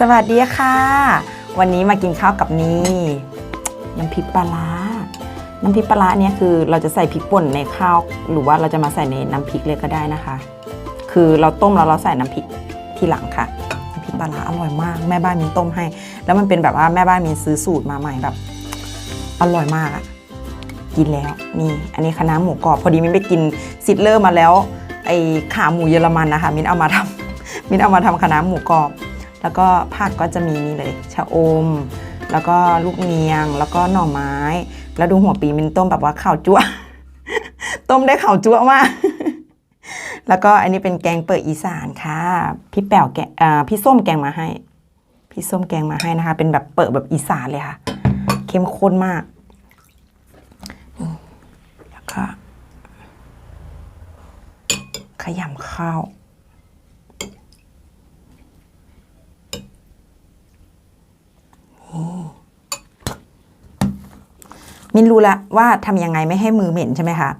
สวัสดีค่ะ วันนี้มากินข้าวกับนี่น้ำพริกปลาร้าน้ำพริกปลาร้าเนี่ยคือเราจะใส่พริกป่นในข้าว หรือว่าเราจะมาใส่ในน้ำพริกเลยก็ได้นะคะ คือเราต้มแล้วเราใส่น้ำพริกทีหลังค่ะน้ำพริกปลาร้าอร่อยมาก แม่บ้านมินต้มให้ แล้วมันเป็นแบบว่าแม่บ้านมินซื้อสูตรมาใหม่แบบอร่อยมากอะกินแล้วนี่ อันนี้คะน้าหมูกรอบพอดีมินไปกินซิดเลอร์มาแล้วไอขาหมูเยอรมันนะคะ มินเอามาทำมินเอามาทำคะน้าหมูกรอบ แล้วก็ผักก็จะมีนี่เลยชะอม แล้วก็ลูกเนียง แล้วก็หน่อไม้ แล้วดูหัวปีมินต้มแบบว่าข่าวจั่วต้มได้ข่าวจั่วมากแล้วก็อันนี้เป็นแกงเปิดอีสานค่ะ พี่แป๋วแกงอ่าพี่ส้มแกงมาให้ พี่ส้มแกงมาให้นะคะ เป็นแบบเปิดแบบอีสานเลยค่ะ เข้มข้นมากแล้วก็ขยำข้าว มินรู้แล้วว่าทำยังไงไม่ให้มือเหม็นใช่ไหมคะ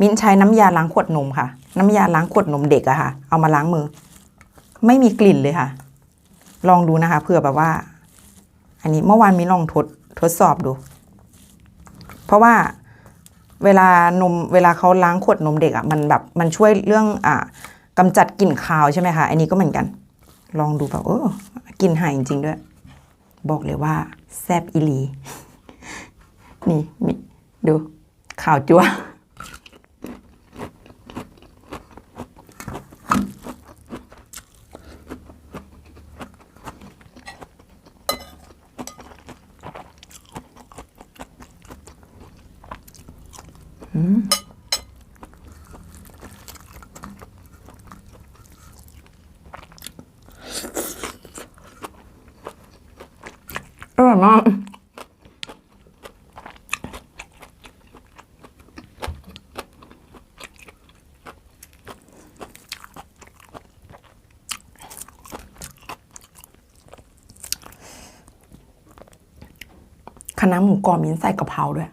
มินใช้น้ำยาล้างขวดนมค่ะ น้ำยาล้างขวดนมเด็กอะค่ะ เอามาล้างมือ ไม่มีกลิ่นเลยค่ะ ลองดูนะคะเผื่อแบบว่า อันนี้เมื่อวานมินลองทดทดสอบดู เพราะว่าเวลานมเวลาเขาล้างขวดนมเด็กอะมันแบบมันช่วยเรื่องอ่ากำจัดกลิ่นคาวใช่ไหมคะ อันนี้ก็เหมือนกัน ลองดูแบบเออกลิ่นหายจริงๆด้วย บอกเลยว่า แซบอีลี นี่มีดูข่าวจัวอืม อร่อยมากคณะหมูกรอบมิ้นใส่กะเพราด้วย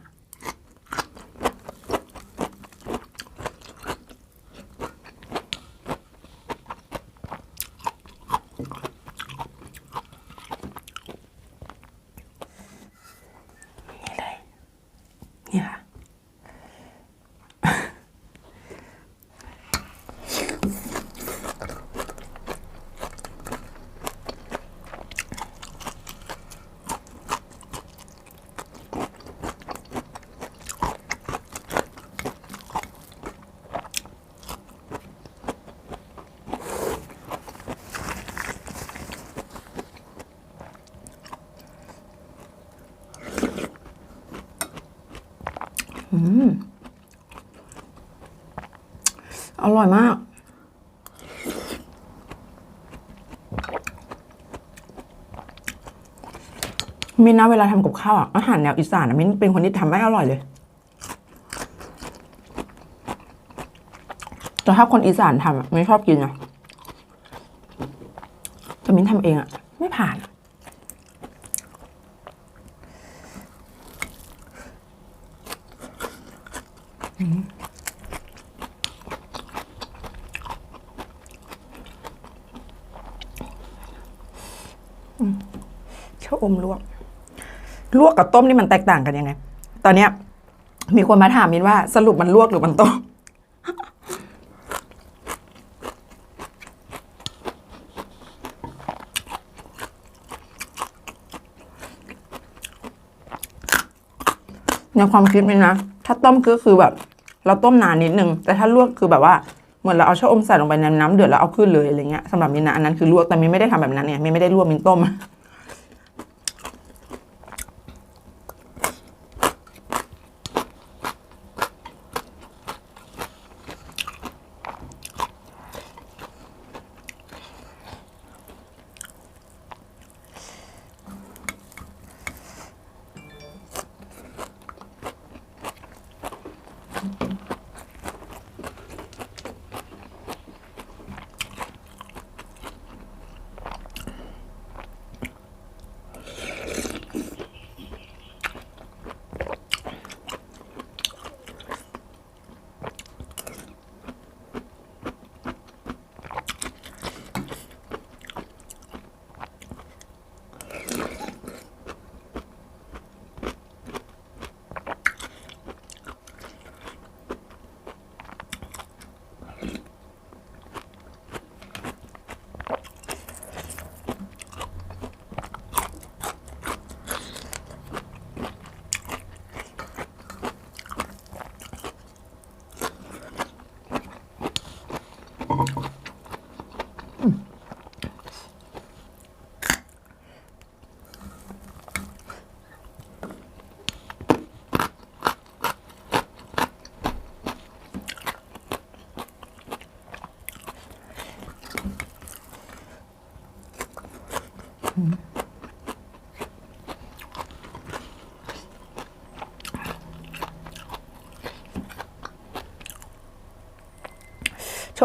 อร่อยมาก มินนะเวลาทำกับข้าวอะอาหารแนวอีสานอะมินเป็นคนที่ทำไม่อร่อยเลยแต่ถ้าคนอีสานทำอะไม่ชอบกินอะแต่มินทำเองอะ ไม่ผ่าน ชะอมลวก ลวกกับต้มนี่มันแตกต่างกันยังไง ตอนเนี้ย มีคนมาถามมินว่า สรุปมันลวกหรือมันต้มในความคิดมินนะ ถ้าต้มก็คือแบบ เราต้มนานนิดนึง แต่ถ้าลวกคือแบบว่าเหมือนเราเอาชะอมใส่ลงไปในน้ำเดือดแล้วเอาขึ้นเลยอะไรเงี้ยสำหรับมินนะอันนั้นคือลวกแต่มินไม่ได้ทำแบบนั้นเนี่ยมินไม่ได้ลวกมินต้ม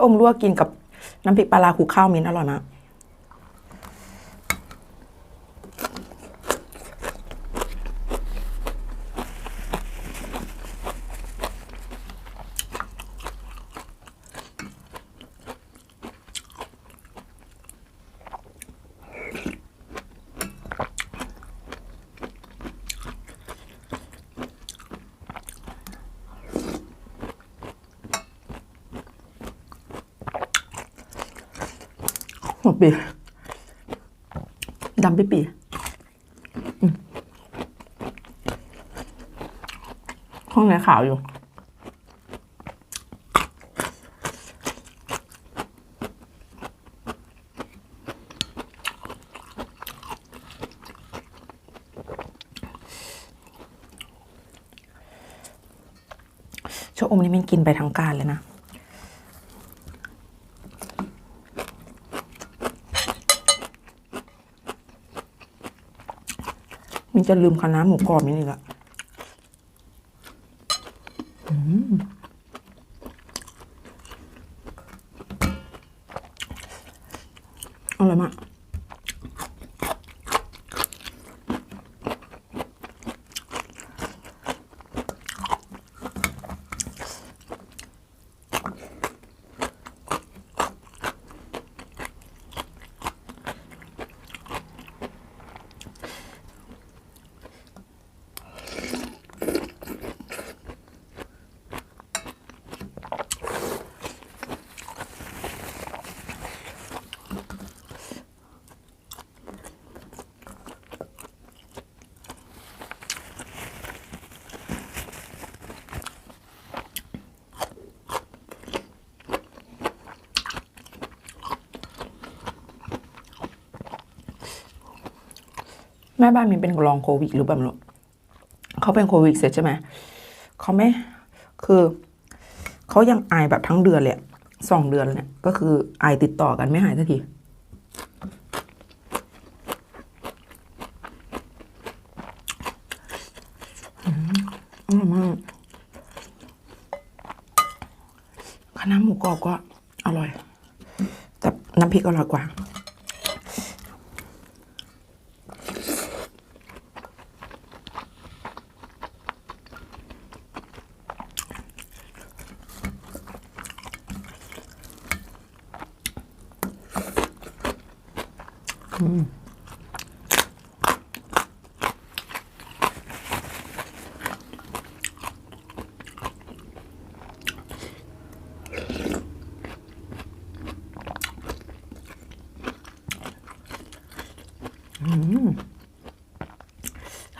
ชะอมลวกกินกับน้ำพริกปลาร้าคลุกข้าวมิ้นอร่อยมาก หัวปีดำไปปีห้องไหนขาวอยู่ ชะอมนี่มันกินไปทั้งการเลยนะ จะลืมคณะหมูกรอบนี่อีกละ แม่บ้านมินเป็นรองโควิดหรือเปล่าเขาเป็นโควิดเสร็จใช่ไหมเขาไม่คือเขายังไอแบบทั้งเดือนเลยสองเดือนเนี่ยก็คือไอติดต่อกันไม่หายสักทีอร่อยมากคณะหมูกรอบก็อร่อย แต่น้ำพริกอร่อยกว่า ทำ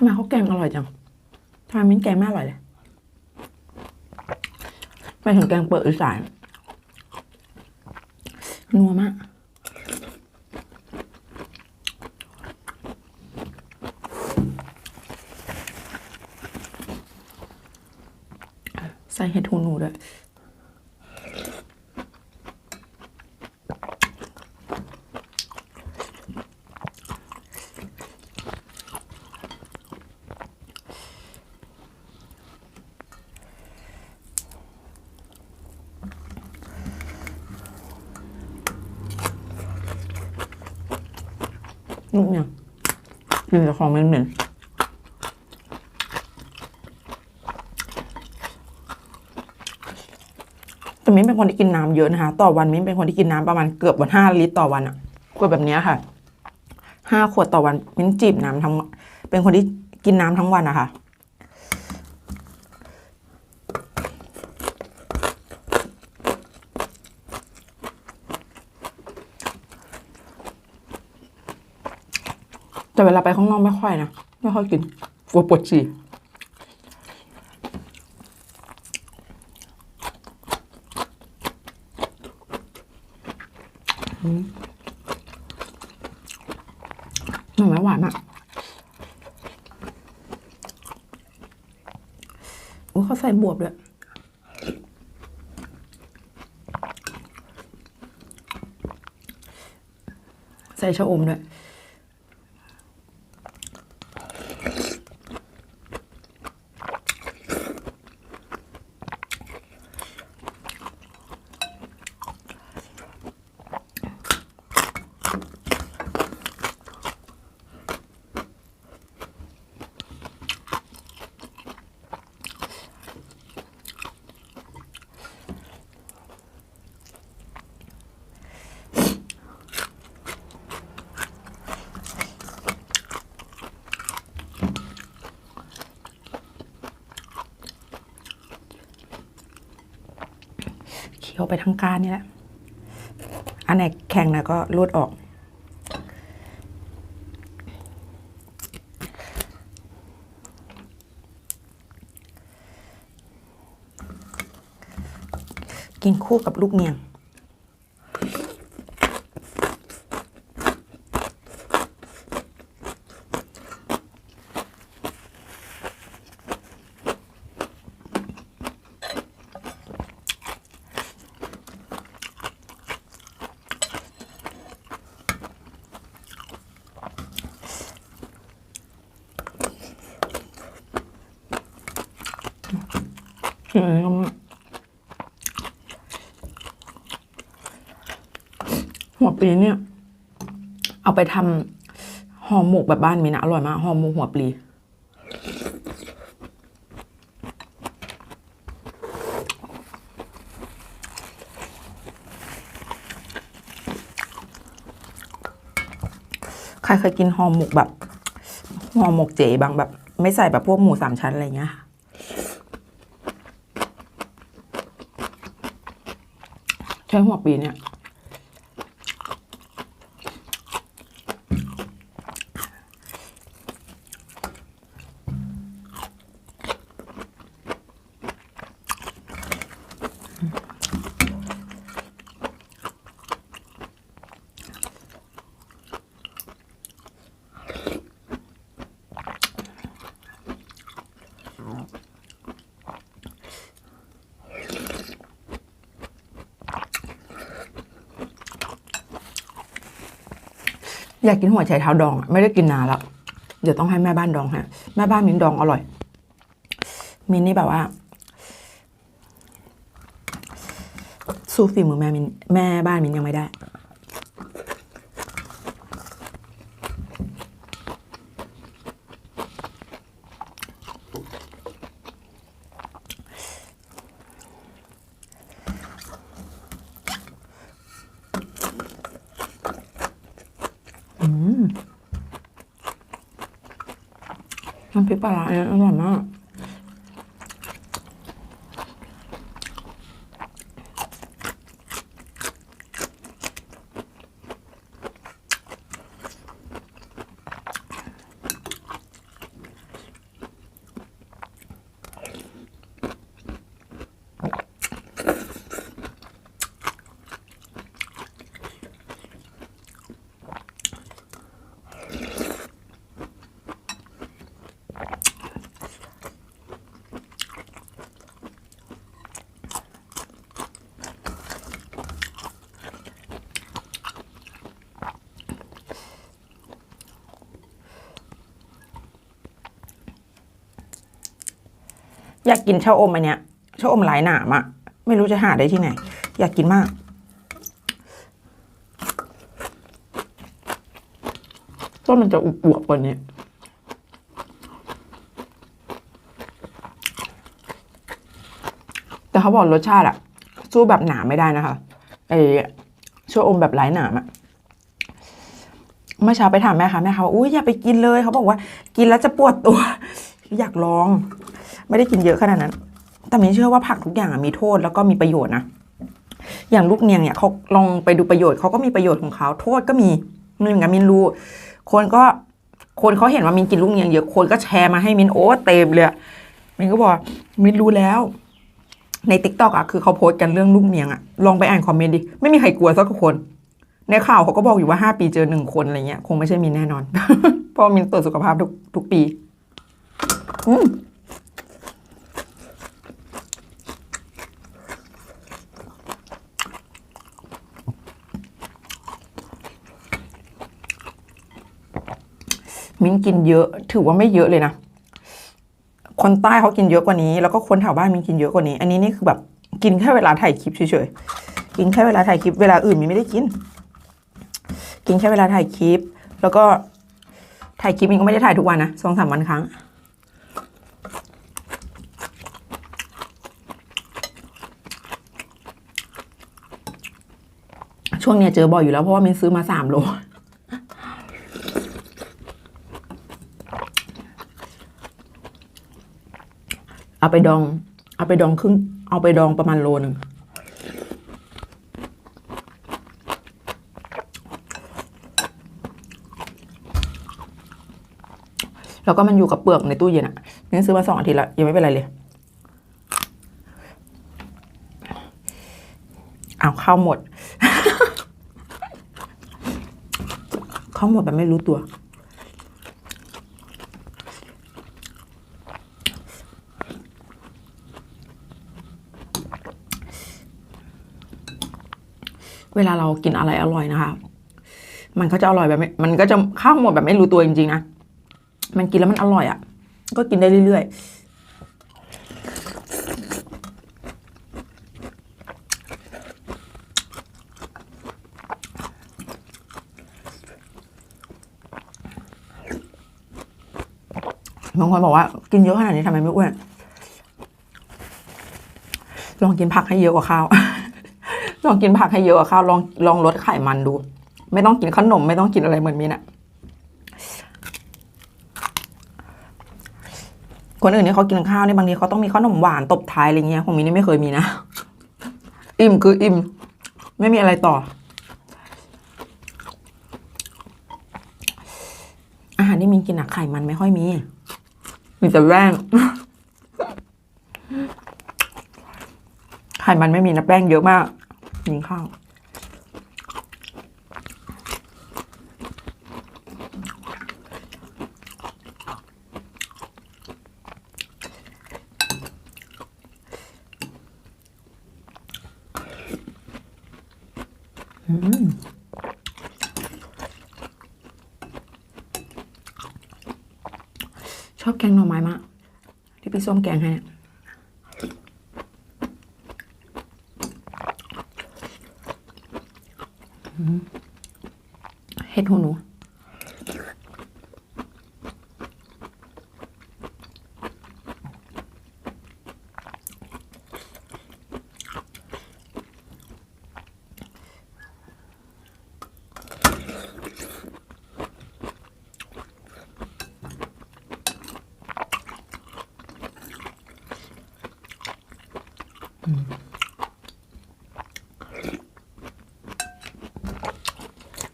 ไมเขาแกงอร่อยจังทำไมมิ้นแกงไม่อร่อยเลย ไปถึงแกงเปิดอีสานนัวมาก ใส่เห็ดหูหนูด้วย ลูกเนี่ยกินแต่ของเหม็นๆ แต่มิ้นเป็นคนที่กินน้ำเยอะนะคะ ต่อวันมิ้นเป็นคนที่กินน้ำประมาณเกือบวันห้าลิตรต่อวันอะขวดแบบนี้ค่ะห้าขวดต่อวันมิ้นจีบน้ำทั้ง เป็นคนที่กินน้ำทั้งวันอะค่ะแต่เวลาไปข้างนอกไม่ค่อยนะ ไม่ค่อยกินกลัวปวดฉี่อืมหน่อไม้หวานอะโอ้เขา ใส่บวบด้วยใส่ชะอมด้วย คี้ยวไปทั้งก้านนี่แหละ อันไหนแข็งนะก็รูดออก กินคู่กับลูกเนียง อืมหัว ปลีเนี่ย เอาไปทำห่อหมกแบบบ้านมีนะอร่อยมากห่อหมกหัวปลีใครเคยกินห่อหมกแบบห่อหมกเจ๋บางแบบ ไม่ใส่แบบพวกหมูสามชั้นอะไรเงี้ยใช้หัวปีเนี่ย อยากกินหัวไชเท้าดองอะไม่ได้กินนานแล้วเดี๋ยวต้องให้แม่บ้านดองฮะแม่บ้านมินดองอร่อย มินนี่แบบว่าสู้ฝีมือแม่มินแม่บ้านมินยังไม่ได้ น้ำพริกปลาร้าเนี่ยอร่อยมาก อยากกินชาอมอันเนี้ยชาอมหลายหนามอะไม่รู้จะหาได้ที่ไหน อยากกินมาก ก็มันจะอุบอวบๆกว่านี้แต่เขาบอกรสชาติอะสู้แบบหนาไม่ได้นะคะไอ้ชาอมแบบหลายหนามอะเมื่อเช้าไปถามแม่ค่ะแม่เขาว่าอุ้ยอย่าไปกินเลย เขาบอกว่า กินแล้วจะปวดตัว อยากลอง ไม่ได้กินเยอะขนาดนั้น แต่มินเชื่อว่าผักทุกอย่างมีโทษแล้วก็มีประโยชน์นะอย่างลูกเนียงเนี่ยเขาลองไปดูประโยชน์เขาก็มีประโยชน์ของเขาโทษก็มีนึ่งอะมินรู้คนก็คนเขาเห็นว่ามินกินลูกเนียงเยอะคนก็แชร์มาให้มินโอ้เต็มเลยมินก็บอกมินรู้แล้วในติ๊กต็อกอะคือเขาโพสต์กันเรื่องลูกเนียงอะลองไปอ่านคอมเมนต์ดิไม่มีใครกลัวสักคน ในข่าวเขาก็บอกอยู่ว่าห้าปีเจอหนึ่งคนอะไรเงี้ยคงไม่ใช่มินแน่นอนเพราะมินตรวจสุขภาพทุกทุกปี อืม มิ้นกินเยอะถือว่าไม่เยอะเลยนะ คนใต้เขากินเยอะกว่านี้ แล้วก็คนแถวบ้านมิ้นกินเยอะกว่านี้ อันนี้นี่คือแบบกินแค่เวลาถ่ายคลิปเฉยๆกินแค่เวลาถ่ายคลิปเวลาอื่นมิ้นไม่ได้กิน กินแค่เวลาถ่ายคลิป แล้วก็ถ่ายคลิปมิ้นก็ไม่ได้ถ่ายทุกวันนะสองสามวันครั้งช่วงเนี้ยเจอบ่อยอยู่แล้วเพราะว่ามิ้นซื้อมาสามโล เอาไปดอง เอาไปดองครึ่ง เอาไปดองประมาณโลนึงแล้วก็มันอยู่กับเปลือกในตู้เย็นอะนี่ซื้อมาสองอาทิตย์ละยังไม่เป็นไรเลย เอาข้าวหมด ข้าวหมดแบบไม่รู้ตัว เวลาเรากินอะไรอร่อยนะคะ มันก็จะอร่อยแบบม่มันก็จะข้าวหมดแบบไม่รู้ตัวจริงๆนะ มันกินแล้วมันอร่อยอะ่ะ ก็กินได้เรื่อยๆบางคนบอกว่ากินเยอะขนาดนี้ทำไมไม่อ้วน ลองกินผักให้เยอะกว่าข้าว ลองกินผักให้เยอะกว่าข้าวลองลองลดไขมันดู ไม่ต้องกินขนม ไม่ต้องกินอะไรเหมือนมีน่ะคนอื่นเนี่ยเขากินข้าวเนี่ยบางทีเขาต้องมีขนมหวานตบท้ายอะไรเงี้ยของมินนี่ไม่เคยมีนะ อิ่มคืออิ่ม ไม่มีอะไรต่อ อาหารที่มินกินอะไขมันไม่ค่อยมี มีแต่แป้งไขมันไม่มีนะแป้งเยอะมาก กินข้าวอืมชอบแกงหน่อไม้มาก ที่พี่ส้มแกงให้ อะ เห็ดหูหนู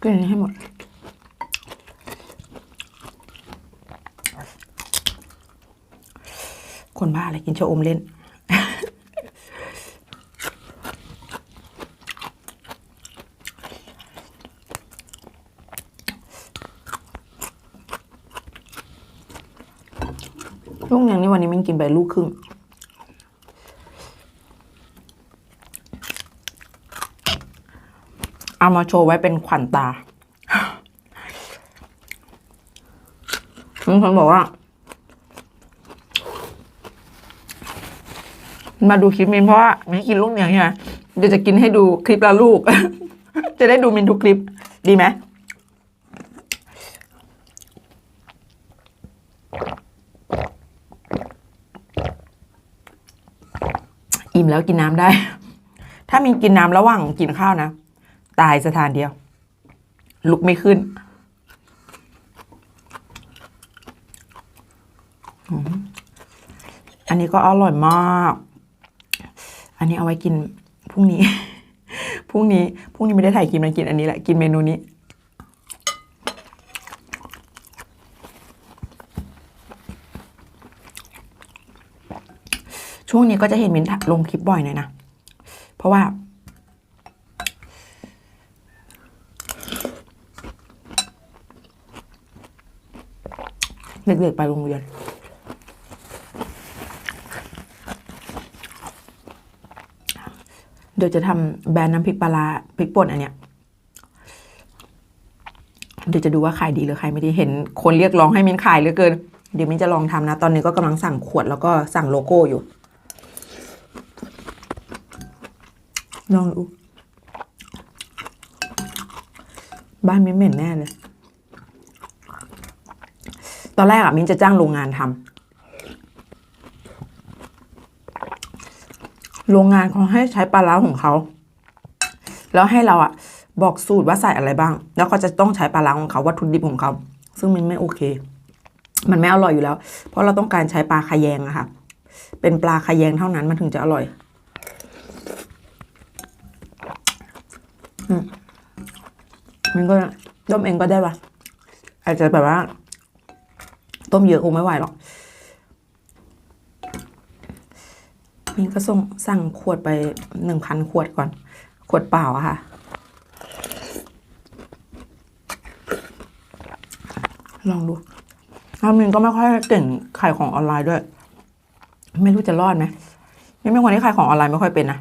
กินอันนี้ให้หมด คนบ้า อะไรกินชะอมเล่น ลูกอย่างนี้วันนี้มันกินไปลูกครึ่งเอามาโชว์ไว้เป็นขวัญตามีคนบอกว่า มาดูคลิปมินเพราะว่ามินกินลูกเนียงใช่ไหมเดี๋ยวจะกินให้ดูคลิปละลูก จะได้ดูมินทุกคลิปดีไหมอิ่มแล้วกินน้ำได้ ถ้ามินกินน้ำระหว่างกินข้าวนะ ตายสถานเดียว ลุกไม่ขึ้นอันนี้ก็อร่อยมาก อันนี้เอาไว้กินพรุ่งนี้ พรุ่งนี้ พรุ่งนี้ไม่ได้ถ่ายกินมันกินอันนี้แหละ กินเมนูนี้ ช่วงนี้ก็จะเห็นมินลงคลิปบ่อยหน่อยนะ เพราะว่า เด็กๆไปโรงเรียน เดี๋ยวจะทำแบรนด์น้ำพริกปลาพริกป่นอันเนี้ยเดี๋ยวจะดูว่าขายดีหรือขายไม่ดีเห็นคนเรียกร้องให้มินขายเหลือเกิน เดี๋ยวมินจะลองทำนะ ตอนนี้ก็กำลังสั่งขวดแล้วก็สั่งโลโก้อยู่ลองดูบ้านมินเหม็นแน่เลย ตอนแรกอะมินจะจ้างโรงงานทำ โรงงานเขาให้ใช้ปลาร้าของเขา แล้วให้เราอะบอกสูตรว่าใส่อะไรบ้าง แล้วก็จะต้องใช้ปลาร้าของเขาวัตถุดิบของเขา ซึ่งมันไม่โอเค มันไม่อร่อยอยู่แล้ว เพราะเราต้องการใช้ปลาคายงอะค่ะ เป็นปลาคายงเท่านั้นมันถึงจะอร่อยอืมมันก็ต้มเองก็ได้ปะอาจจะแบบว่า ต้มเยอะคงไม่ไหวหรอก มินก็ส่งสั่งขวดไปหนึ่งพันขวดก่อน ขวดเปล่าอะค่ะ ลองดูแล้วมินก็ไม่ค่อยเก่งขายของออนไลน์ด้วย ไม่รู้จะรอดไหมมินเป็นคนที่ขายของออนไลน์ไม่ค่อยเป็นนะ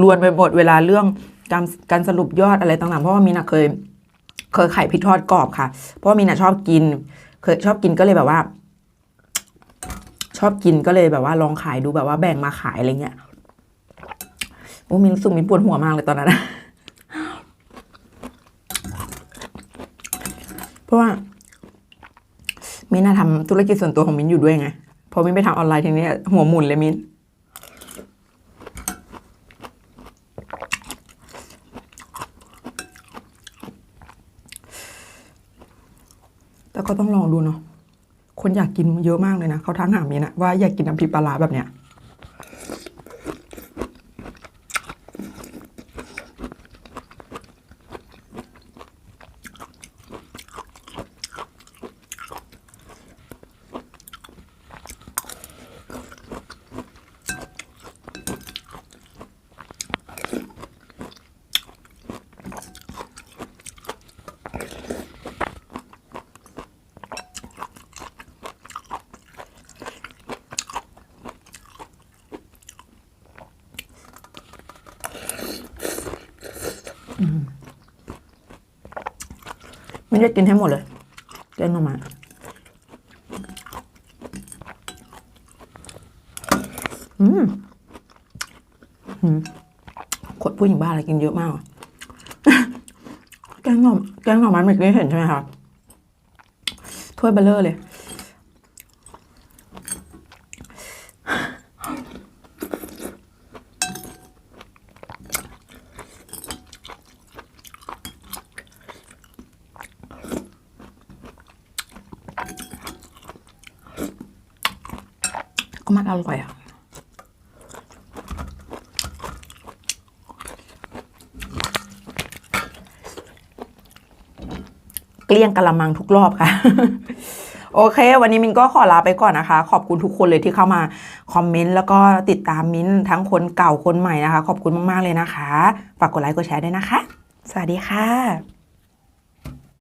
รวนไปหมดเวลาเรื่องการการสรุปยอดอะไรต่างๆ เพราะว่ามินอะเคย เคยขายพริกทอดกรอบค่ะ เพราะว่ามินอะชอบกิน เคยชอบกินก็เลยแบบว่า ชอบกินก็เลยแบบว่าลองขายดูแบบว่าแบ่งมาขายอะไรเงี้ยโอ้มินรู้สึกมินปวดหัวมากเลยตอนนั้นนะเพราะว่ามินน่ะทำธุรกิจส่วนตัวของมินอยู่ด้วยไงพอมินไปทำออนไลน์ทีนี้หัวหมุนเลยมินแต่ก็ต้องลองดูเนาะ คนอยากกินเยอะมากเลยนะเขาทักหามีนะว่าอยากกินน้ำพริกปลาร้าแบบเนี้ย ไม่ได้กินให้หมดเลยเล่นออกมาอืมอืมขดผู้หญิงบ้าอะไรกินเยอะมากอะแกงหน่อแกงหน่อมันเมื่อกี้เห็นใช่ไหมคะถ้วยเบลเลอร์เลย ก็มันอร่อยอะเกลี้ยงกะละมังทุกรอบค่ะ โอเค วันนี้มินก็ขอลาไปก่อนนะคะ ขอบคุณทุกคนเลยที่เข้ามาคอมเมนต์แล้วก็ติดตามมินทั้งคนเก่าคนใหม่นะคะ ขอบคุณมาก ๆ เลยนะคะ ฝากกดไลค์กดแชร์ด้วยนะคะ สวัสดีค่ะ